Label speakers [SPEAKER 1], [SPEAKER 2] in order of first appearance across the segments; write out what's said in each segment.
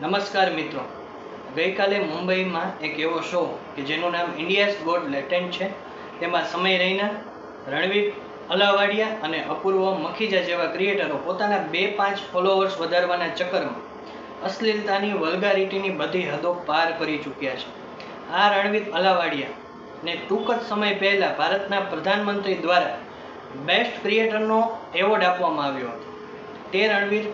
[SPEAKER 1] નમસ્કાર મિત્રો. ગઈકાલે મુંબઈમાં એક એવો શો કે જેનું નામ ઇન્ડિયાઝ ગોડ લેટેન્ટ છે. તેમાં સમય રૈના, રણવીર, અલાવાડિયા અને અપૂર્વ મખીજા જેવા ક્રિએટરો પોતાના બે પાંચ ફોલોવર્સ વધારવાના ચક્કરમાં અશ્લીલતાની વલ્ગારિટીની બધી હદો પાર કરી ચૂક્યા છે. આ રણવીર, અલાવાડિયા ને ટૂંક જ સમય પહેલાં ભારતના પ્રધાનમંત્રી દ્વારા બેસ્ટ ક્રિએટરનો એવોર્ડ આપવામાં આવ્યો હતો. તે રણવીર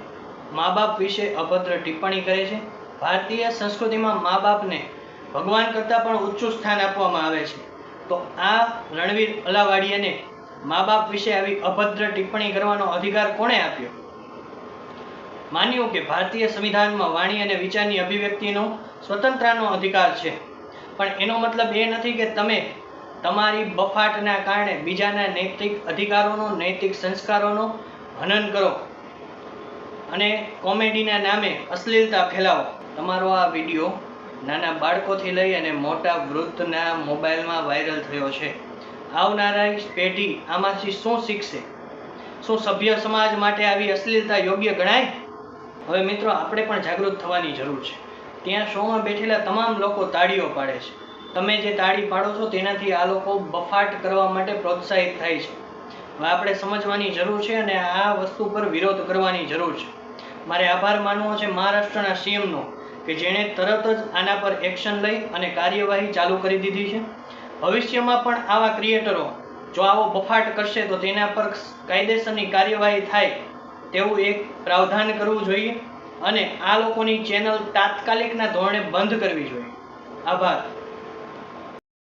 [SPEAKER 1] મા બાપ વિશે અભદ્ર ટિપ્પણી કરે છે. ભારતીય સંસ્કૃતિમાં મા બાપને ભગવાન કરતાં પણ ઊંચું સ્થાન આપવામાં આવે છે. તો આ રણવીર અલાવાડિયાને મા બાપ વિશે આવી અભદ્ર ટિપ્પણી કરવાનો અધિકાર કોણે આપ્યો? માન્યું કે ભારતીય સંવિધાનમાં વાણી અને વિચારની અભિવ્યક્તિનો સ્વતંત્રનો અધિકાર છે. પણ એનો મતલબ એ નથી કે તમે તમારી બફાટના કારણે બીજાના નૈતિક અધિકારોનો, નૈતિક સંસ્કારોનો હનન કરો. અને કોમેડીના નામે અશ્લીલતા ફેલાવો. તમારો આ વીડિયો નાના બાળકોથી લઈ અને મોટા વૃદ્ધના મોબાઈલમાં વાયરલ થયો છે. આવનારા પેઢી આમાંથી શું શીખશે? શું સભ્ય સમાજ માટે આવી અશ્લીલતા યોગ્ય ગણાય? હવે મિત્રો, આપણે પણ જાગૃત થવાની જરૂર છે. ત્યાં શોમાં બેઠેલા તમામ લોકો તાળીઓ પાડે છે. તમે જે તાળી પાડો છો, તેનાથી આ લોકો બફાટ કરવા માટે પ્રોત્સાહિત થાય છે. હવે આપણે સમજવાની જરૂર છે અને આ વસ્તુ પર વિરોધ કરવાની જરૂર છે. મારે આભાર માનવો છે મહારાષ્ટ્રના સીએમનો, કે જેણે તરત જ આના પર એક્શન લઈ અને કાર્યવાહી ચાલુ કરી દીધી છે. ભવિષ્યમાં પણ આવા ક્રિએટરો જો આવો બફાટ કરશે તો તેના પર કાયદેસરની કાર્યવાહી થાય તેવું એક પ્રાવધાન કરવું જોઈએ અને આ લોકોની ચેનલ તાત્કાલિકના ધોરણે બંધ કરવી જોઈએ. આભાર.